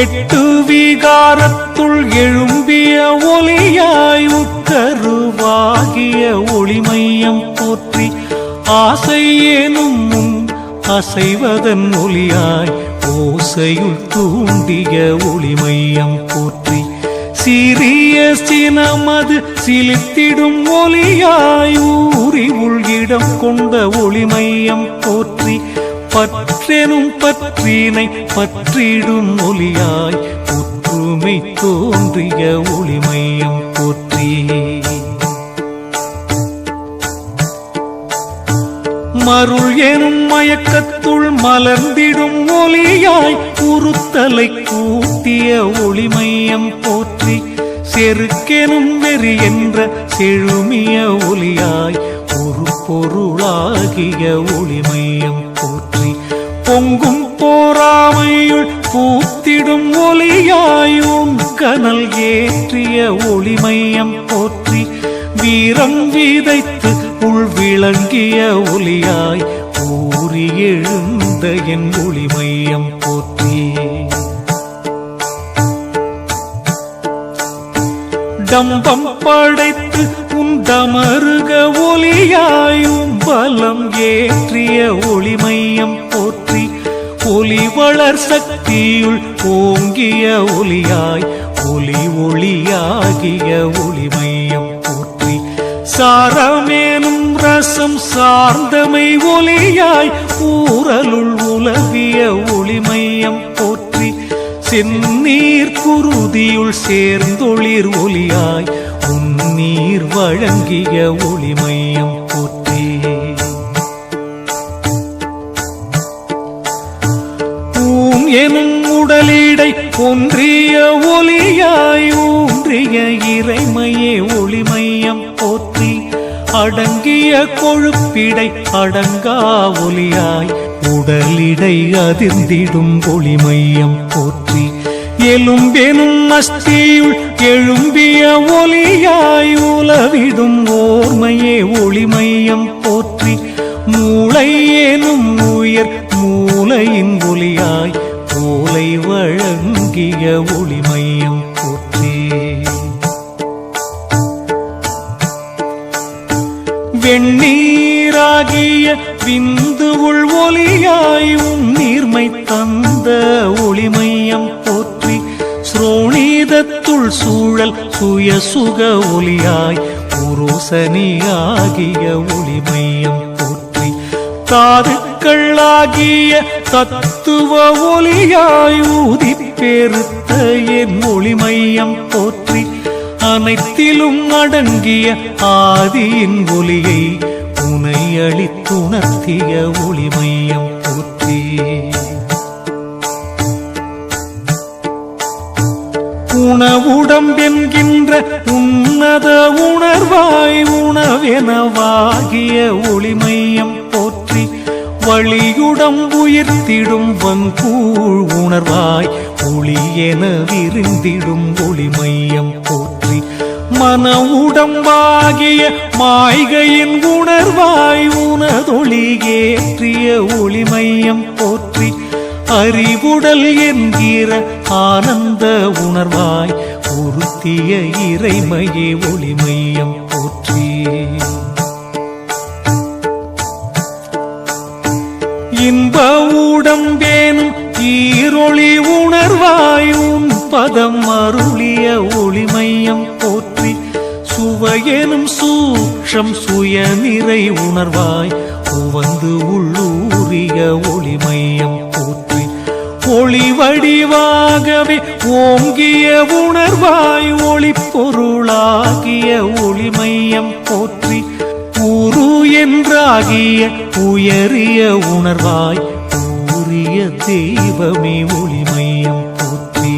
எட்டு விகாரத்துள் எழும்பிய ஒளியாய் உட்கருவாகிய ஒளிமையம் போற்றி ஆசை எனும் முன் அசைவதன் ஒளியாய் ஓசையுள் தூண்டிய ஒளிமையம் போற்றி சிறிய சினமது சிலித்திடும் ஒளியாய் ஊறி உள்கிடம் கொண்ட ஒளிமையம் போற்றி பற்றெனும் பற்றினை பற்றிடும் ஒளியாய் ஒற்றுமை தோன்றிய ஒளிமையம் போற்றி. மருள் எனும் மயக்கத்துள் மலர்ந்திடும் ஒளியாய் உறுத்தலை கூட்டிய ஒளிமையம் போற்றி. செருக்கெனும் வெறி என்ற செழுமிய ஒளியாய் ஒரு பொருளாகிய ஒளிமையம் போற்றி. பூத்திடும் ஒளியாயும் கனல் ஏற்றிய ஒளிமையம் போற்றி வீரம் விதைத்து உள் விளங்கிய ஒளியாய் ஊறி எழுந்த என் ஒளிமையம் போற்றி. டம்பம் படைத்து உந்தமருக ஒளியாயும் பலம் ஏற்றிய ஒளி ஒளி வளர் சக்தியுள் ஓங்கிய ஒளியாய் ஒளி ஒளியாகிய ஒளி மையம் போற்றி. சாரமேனும் ரசம் சார்ந்தமை ஒளியாய் ஊரலுள் உலவிய ஒளிமையம் போற்றி. செந்நீர் குருதியுள் சேர்ந்தொளிர் ஒளியாய் உன்னீர் வழங்கிய ஒளிமையம் போற்றியே எனும் உடலீடை ஒன்றிய ஒளியாய் ஊன்றிய இறைமையே ஒளிமையம் போற்றி அடங்கிய கொழுப்பிடை அடங்கா ஒளியாய் உடலிடை அதிர்ந்திடும் ஒளிமையம் போற்றி எலும்பெனும் அஸ்தியுள் எழும்பிய ஒளியாய் உலவிடும் ஓர்மையே ஒளிமையம் போற்றி மூளை எனும் உயர் மூளையின் மூளை வழங்கிய ஒளிமையும் போற்றி. வெண்ணீராகிய விந்து உள் ஒளியாய் உன் நீர்மை தந்த ஒளிமையம் போற்றி ஸ்ரோணீதத்துள் சூழல் சுய சுக ஒளியாய் புரோசனியாகிய ஒளிமையம் போற்றி தாதுக்களாகிய தத்துவ ஒளியாய் ஊதி பெருத்த என் மொழி மையம் போற்றி அனைத்திலும் அடங்கிய ஆதியின் ஒளியை உனை அளித்துணர்த்திய ஒளி மையம் போற்றி. உணவுடம்பென்கின்ற உன்னத உணர்வாய் உணவெனவாகிய ஒளிமையம் போற்றி வழியுடம் உயிர்த்திடும் வங்கூழ் உணர்வாய் ஒளி என விரிந்திடும் ஒளிமையம் போற்றி மன உடம்பாகிய மாய்கையின் உணர்வாய் உனதொளி ஏற்றிய ஒளிமையம் போற்றி அறிவுடல் என்கிற ஆனந்த உணர்வாய் உறுத்திய இறைமையே ஒளிமையம் போற்றி. இன்ப உடம்பேனும் ஈரொளி உணர்வாயும் பதம் அருளிய ஒளிமையம் போற்றி சுவையெனும் சூக்ஷம் சுய நிறை உணர்வாய் உவந்து உள்ளூரிய ஒளிமையம் போற்றி ஒளி வடிவாகவே ஓங்கிய உணர்வாய் ஒளி பொருளாகிய ஒளிமையம் போற்றி என்றாகிய உயரிய உணர்வாய் கூறிய தெய்வமே ஒளிமையம் போற்றி.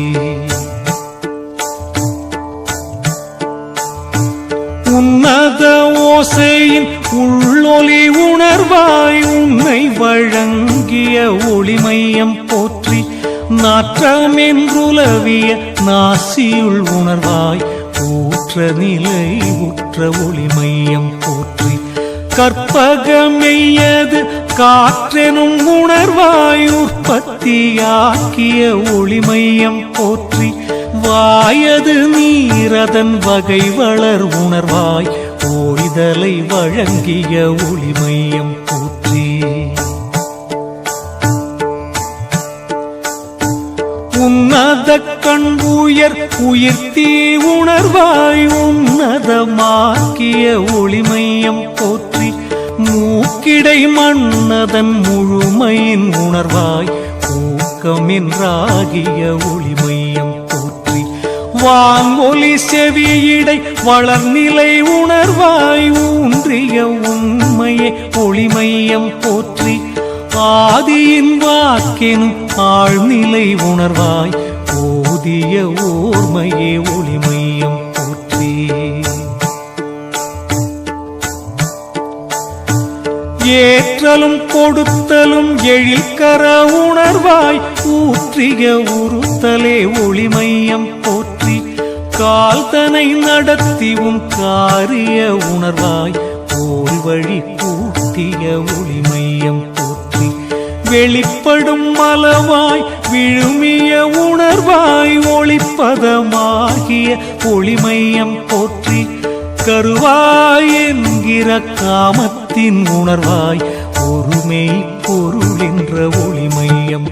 உன்னத ஓசையின் உள்ளொலி உணர்வாய் உன்னை வழங்கிய ஒளிமையம் போற்றி. நாற்றமென்றுலவிய நாசியுள் உணர்வாய் ஊற்ற நிலை உற்ற ஒளிமையம் போற்றி. கற்பகமெய்யது காற்றெனும் உணர்வாய் உற்பத்தி ஒளிமையம் போற்றி வாயது நீரதன் வகை வளர் உணர்வாய் ஓய்தலை வழங்கிய ஒளிமையம் போற்றி. உன்னத கண் உயர் உயிர்த்தி உணர்வாய் உன்னதமாக்கிய ஒளிமையம் மூக்கிடை மன்னதன் முழுமையின் உணர்வாய் ஊக்கமென்றாகிய ஒளிமையம் போற்றி. வான்மொழி செவியிடை வளர்நிலை உணர்வாய் ஊன்றிய உண்மையே ஒளிமையம் போற்றி. ஆதியின் வாக்கெனும் ஆழ்நிலை உணர்வாய் போதிய ஓர்மையே ஒளிமையம் ஏற்றலும் கொடுத்தலும் எழில்கர உணர்வாய் ஊற்றிய உறுத்தலே ஒளிமையம் போற்றி கால்தனை நடத்திவும் காரிய உணர்வாய் போல் வழி கூட்டிய ஒளிமையம் போற்றி. வெளிப்படும் மலவாய் விழுமிய உணர்வாய் ஒளிப்பதமாகிய ஒளிமையம் போற்றி. கருவாய் என்கிற காமத்தை காமத்தின் உணர்வாய் ஒருமை பொருள் என்ற ஒளிமையம்